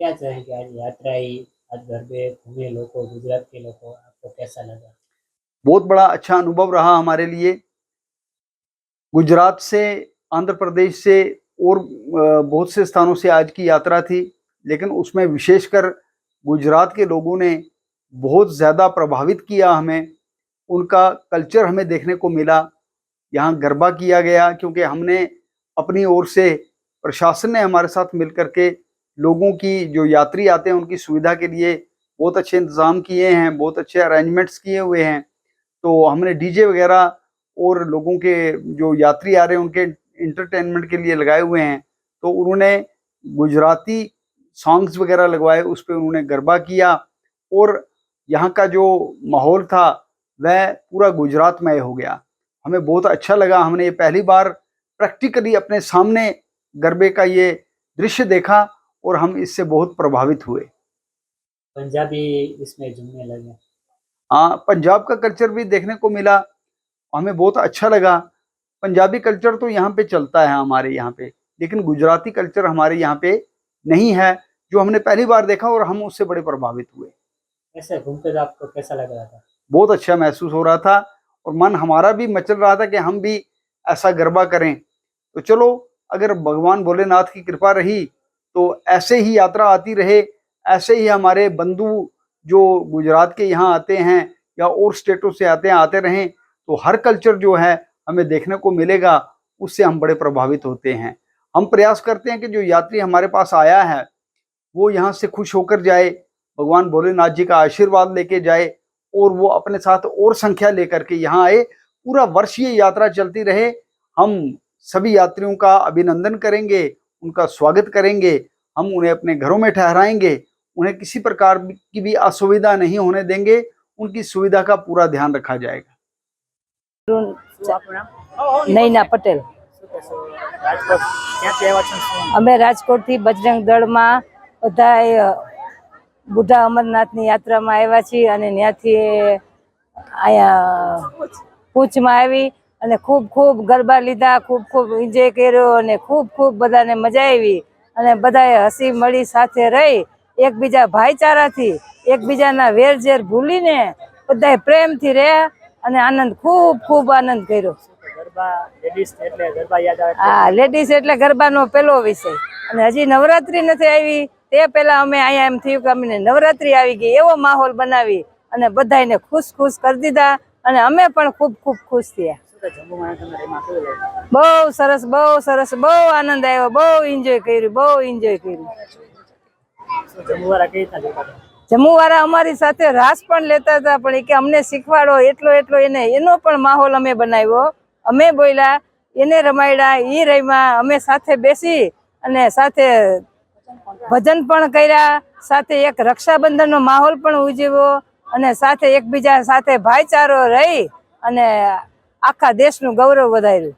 क्या चाहेंगे आज यात्रा आई आज गरबे घूमे लोगों गुजरात के लोगों आपको कैसा लगा बहुत बड़ा अच्छा अनुभव रहा हमारे लिए। गुजरात से, आंध्र प्रदेश से और बहुत से स्थानों से आज की यात्रा थी, लेकिन उसमें विशेषकर गुजरात के लोगों ने बहुत ज़्यादा प्रभावित किया हमें। उनका कल्चर हमें देखने को मिला। यहाँ गरबा किया गया, क्योंकि हमने अपनी ओर से प्रशासन ने हमारे साथ मिल करके लोगों की जो यात्री आते हैं, उनकी सुविधा के लिए बहुत अच्छे इंतज़ाम किए हैं, बहुत अच्छे अरेंजमेंट्स किए हुए हैं। तो हमने डीजे वगैरह और लोगों के जो यात्री आ रहे हैं, उनके इंटरटेनमेंट के लिए लगाए हुए हैं। तो उन्होंने गुजराती सॉन्ग्स वगैरह लगवाए, उस पर उन्होंने गरबा किया और यहाँ का जो माहौल था, वह पूरा गुजरात में हो गया। हमें बहुत अच्छा लगा, हमने ये पहली बार प्रैक्टिकली अपने सामने गरबे का ये दृश्य देखा और हम इससे बहुत प्रभावित हुए। पंजाबी इसमें झूमने लगे। हाँ पंजाब का कल्चर भी देखने को मिला हमें बहुत अच्छा लगा। पंजाबी कल्चर तो यहाँ पे चलता है हमारे यहाँ पे लेकिन गुजराती कल्चर हमारे यहाँ पे नहीं है जो हमने पहली बार देखा और हम उससे बड़े प्रभावित हुए। ऐसे घूमते तो आपको कैसा लग रहा था? बहुत अच्छा महसूस हो रहा था और मन हमारा भी मचल रहा था कि हम भी ऐसा गरबा करें। तो चलो अगर भगवान भोलेनाथ की कृपा रही तो ऐसे ही यात्रा आती रहे, ऐसे ही हमारे बंधु जो गुजरात के यहाँ आते हैं या और स्टेटों से आते हैं आते रहें तो हर कल्चर जो है हमें देखने को मिलेगा, उससे हम बड़े प्रभावित होते हैं। हम प्रयास करते हैं कि जो यात्री हमारे पास आया है, वो यहाँ से खुश होकर जाए, भगवान भोलेनाथ जी का आशीर्वाद लेके जाए और वो अपने साथ और संख्या लेकर के यहाँ आए। पूरा वर्ष ये यात्रा चलती रहे। हम सभी यात्रियों का अभिनंदन करेंगे उनका स्वागत करेंगे हम उन्हें अपने घरों में ठहराएंगे उन्हें किसी प्रकार की भी असुविधा नहीं होने देंगे उनकी सुविधा का पूरा ध्यान रखा जाएगा શું આપણું નામ નૈના પટેલ શું કહેશો રાજકોટ ક્યાંથી આવ્યા છો શું અમે રાજકોટથી બજરંગ દળમાં બધા બુઢા અમરનાથની યાત્રામાં આવ્યા છીએ અને ત્યાંથી અહીંયા પૂંચમાં આવી અને ખૂબ ખૂબ ગરબા લીધા ખૂબ ખૂબ એન્જોય કર્યો અને ખૂબ ખૂબ બધાને મજા આવી અને બધાએ હસી મળી સાથે રહી. એકબીજા ભાઈચારાથી એકબીજાના વેરઝેર ભૂલીને બધાએ પ્રેમથી રહ્યા અને આનંદ ખૂબ ખૂબ આનંદ કર્યો. હા લેડીઝ એટલે ગરબાનો પહેલો વિષય. અને હજી નવરાત્રી નથી આવી તે પહેલા અમે અહીંયા એમ થયું કે અમને નવરાત્રી આવી ગઈ એવો માહોલ બનાવી અને બધાને ખુશ ખુશ કરી દીધા. અને અમે પણ ખૂબ ખૂબ ખુશ થયા. બહુ સરસ બહુ સરસ બહુ આનંદ આવ્યો બહુ એન્જોય કર્યું બહુ એન્જોય કર્યું. જમ્મુવાળા અમારી સાથે રાસ પણ લેતા હતા પણ એ કે અમને શીખવાડો એટલો એટલો એને એનો પણ માહોલ અમે બનાવ્યો. અમે બોલ્યા એને રમાડ્યા એ રમ્યા અમે સાથે બેસી અને સાથે ભજન પણ કર્યા સાથે એક રક્ષાબંધનનો માહોલ પણ ઉજવ્યો. અને સાથે એકબીજા સાથે ભાઈચારો રહી અને આખા દેશનું ગૌરવ વધાર્યું.